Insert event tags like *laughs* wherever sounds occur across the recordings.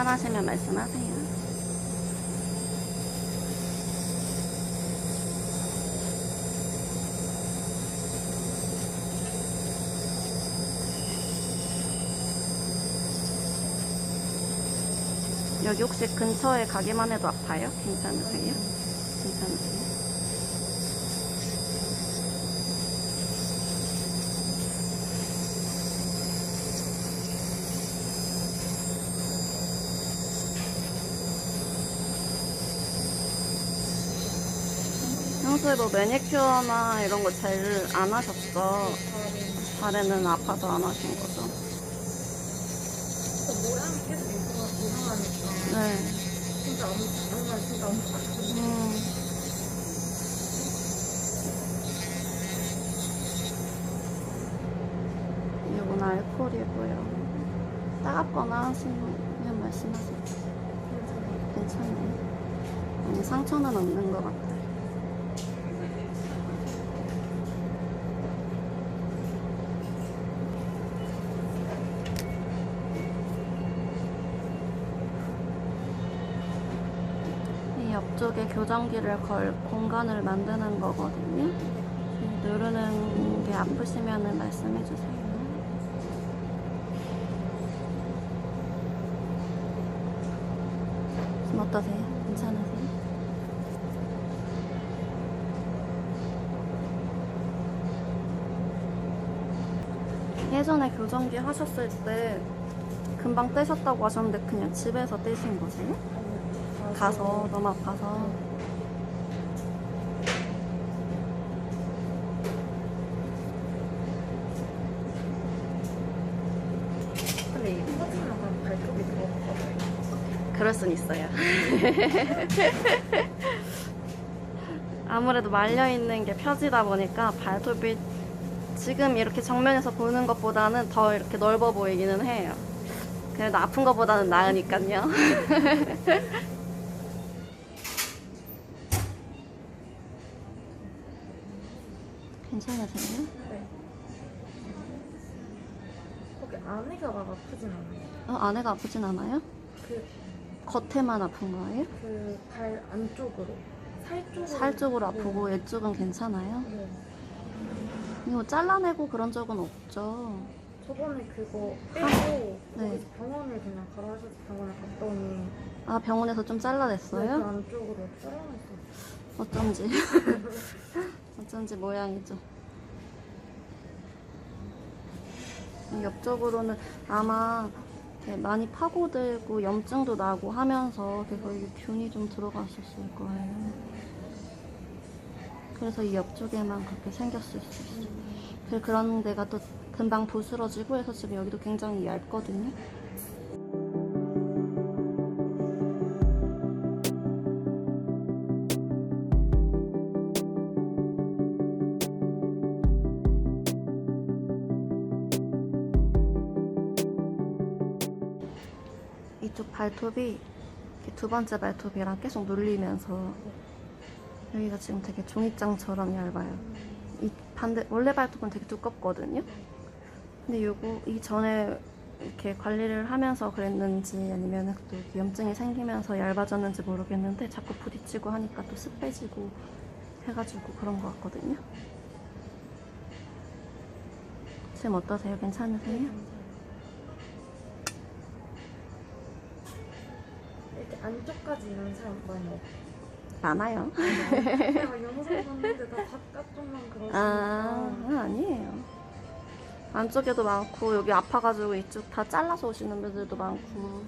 불편하시면 말씀하세요. 여기 혹시 근처에 가기만 해도 아파요? 괜찮으세요? 괜찮으세요? 평소에 뭐 매니큐어나 이런 거 제일 안 하셨죠? 발에는 아파서 안 하신 거죠? 모양이 계속 이상하- 이상하니까 네. 진짜 아무 정말 진짜 아무 음. 이건 알코올이고요. 따갑거나 하시면 말씀하세요. 괜찮아요. 아니, 상처는 없는 것 같아요. 이 옆쪽에 교정기를 걸 공간을 만드는 거거든요. 이 누르는 게 아프시면 말씀해 주세요. 지금 어떠세요? 괜찮으세요? 예전에 교정기 하셨을 때 금방 떼셨다고 하셨는데 그냥 집에서 떼신 거세요? 가서 너무 아파서 근데 이 퍼즐하면 발톱이 더. 그럴 순 있어요. *laughs* 아무래도 말려 있는 게 펴지다 보니까 발톱이 지금 이렇게 정면에서 보는 것보다는 더 이렇게 넓어 보이기는 해요. 그래도 아픈 것보다는 나으니까요. *laughs* 괜찮으세요? 네. 거기 안에가 막 아프진 않아요. 어, 안에가 아프진 않아요? 그, 겉에만 아픈 거예요? 그 발 안쪽으로. 살 쪽으로. 살 쪽으로 네. 아프고 이쪽은 괜찮아요? 네. 이거 잘라내고 그런 적은 없죠. 저번에 그거 빼고 네. 거기서 병원을 그냥 가라 하셔서 병원에 갔더니 아 병원에서 좀그 잘라냈어요? 안쪽으로 잘라냈어요. 어쩐지 *laughs* 어쩐지 모양이죠. 이 옆쪽으로는 아마 많이 파고들고 염증도 나고 하면서 그래서 이게 균이 좀 들어갔었을 거예요. 그래서 이 옆쪽에만 그렇게 생겼을 수 있어요. 그런 데가 또 금방 부스러지고 해서 지금 여기도 굉장히 얇거든요. 발톱이 두 번째 발톱이랑 계속 눌리면서 여기가 지금 되게 종이장처럼 얇아요. 이 반대 원래 발톱은 되게 두껍거든요. 근데 요거 이 전에 이렇게 관리를 하면서 그랬는지 아니면 또 염증이 생기면서 얇아졌는지 모르겠는데 자꾸 부딪히고 하니까 또습 빼지고 해가지고 그런 것 같거든요. 지금 어떠세요? 괜찮으세요? 안쪽까지 이런 사람 많이 없어요. 많아요. 제가 영상 봤는데 다 바깥쪽만 그러시니까. 아, 아니에요. 안쪽에도 많고 여기 아파가지고 이쪽 다 잘라서 오시는 분들도 많고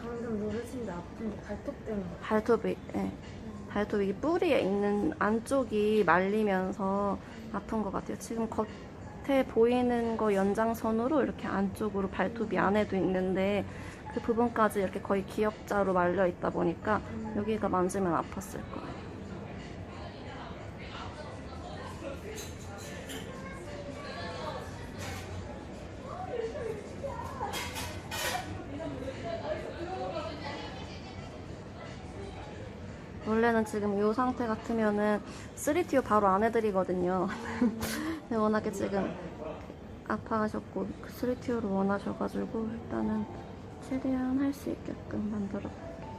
방금 누르신 데 아픈 게 발톱 때문에. 발톱이 예. 발톱 이 뿌리에 있는 안쪽이 말리면서 아픈 것 같아요. 지금 겉 끝에 보이는 거 연장선으로 이렇게 안쪽으로 발톱이 안에도 있는데 그 부분까지 이렇게 거의 기역자로 말려 있다 보니까 여기가 만지면 아팠을 거예요. 원래는 지금 이 상태 같으면은 3TO 바로 안 해드리거든요. *laughs* 근데 워낙에 지금 아파하셨고 3TO를 원하셔가지고 일단은 최대한 할 수 있게끔 만들어 볼게요.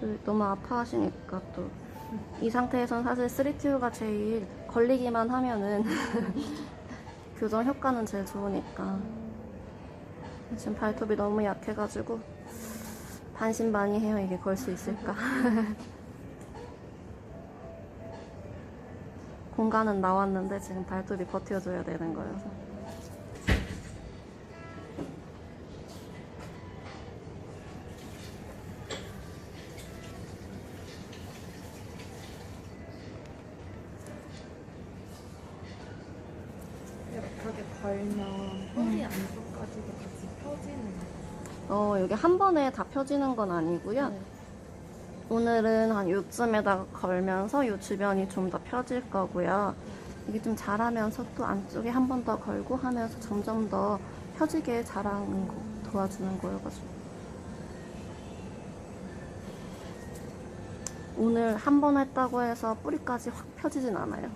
또 너무 아파하시니까 또 이 상태에선 사실 3TO가 제일 걸리기만 하면은 *laughs* 교정 효과는 제일 좋으니까 지금 발톱이 너무 약해가지고 반신반의해요. 이게 걸 수 있을까? *laughs* 공간은 나왔는데 지금 발톱이 버텨줘야 되는 거여서. 이렇게 걸면 허리 안쪽까지도 같이 펴지는 어 여기 한 번에 다 펴지는 건 아니고요 네. 오늘은 한 요쯤에다가 걸면서 요 주변이 좀 더 펴질 거고요. 이게 좀 자라면서 또 안쪽에 한 번 더 걸고 하면서 점점 더 펴지게 자라는 거 도와주는 거여가지고. 오늘 한 번 했다고 해서 뿌리까지 확 펴지진 않아요.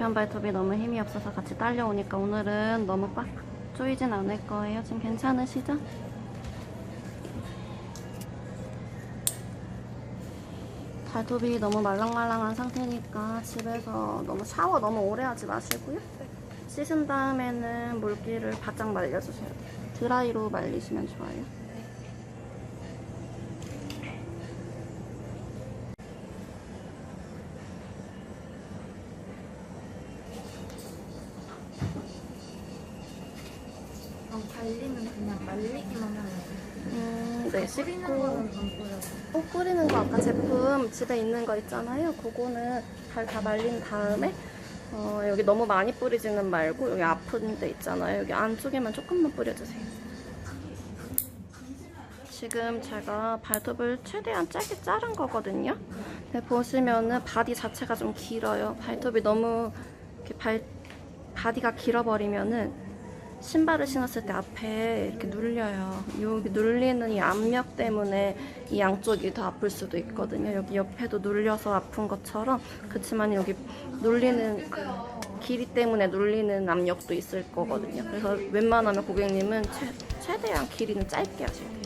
반대편 발톱이 너무 힘이 없어서 같이 딸려오니까 오늘은 너무 빡 조이진 않을 거예요. 지금 괜찮으시죠? 발톱이 너무 말랑말랑한 상태니까 집에서 너무 샤워 너무 오래 하지 마시고요. 씻은 다음에는 물기를 바짝 말려주세요. 드라이로 말리시면 좋아요. 그럼 관리는 그냥 말리기만 하면. 음, 네, 뿌리는 거는 안 뿌려요. 꼭 뿌리는 거 아까 제품 집에 있는 거 있잖아요. 그거는 잘 다 말린 다음에 어, 여기 너무 많이 뿌리지는 말고 여기 아픈 데 있잖아요. 여기 안쪽에만 조금만 뿌려주세요. 지금 제가 발톱을 최대한 짧게 자른 거거든요. 근데 보시면은 바디 자체가 좀 길어요. 발톱이 너무 이렇게 발 바디가 길어버리면은 신발을 신었을 때 앞에 이렇게 눌려요. 여기 눌리는 이 압력 때문에 이 양쪽이 더 아플 수도 있거든요. 여기 옆에도 눌려서 아픈 것처럼 그렇지만 여기 눌리는 그 길이 때문에 눌리는 압력도 있을 거거든요. 그래서 웬만하면 고객님은 최, 최대한 길이는 짧게 하세요.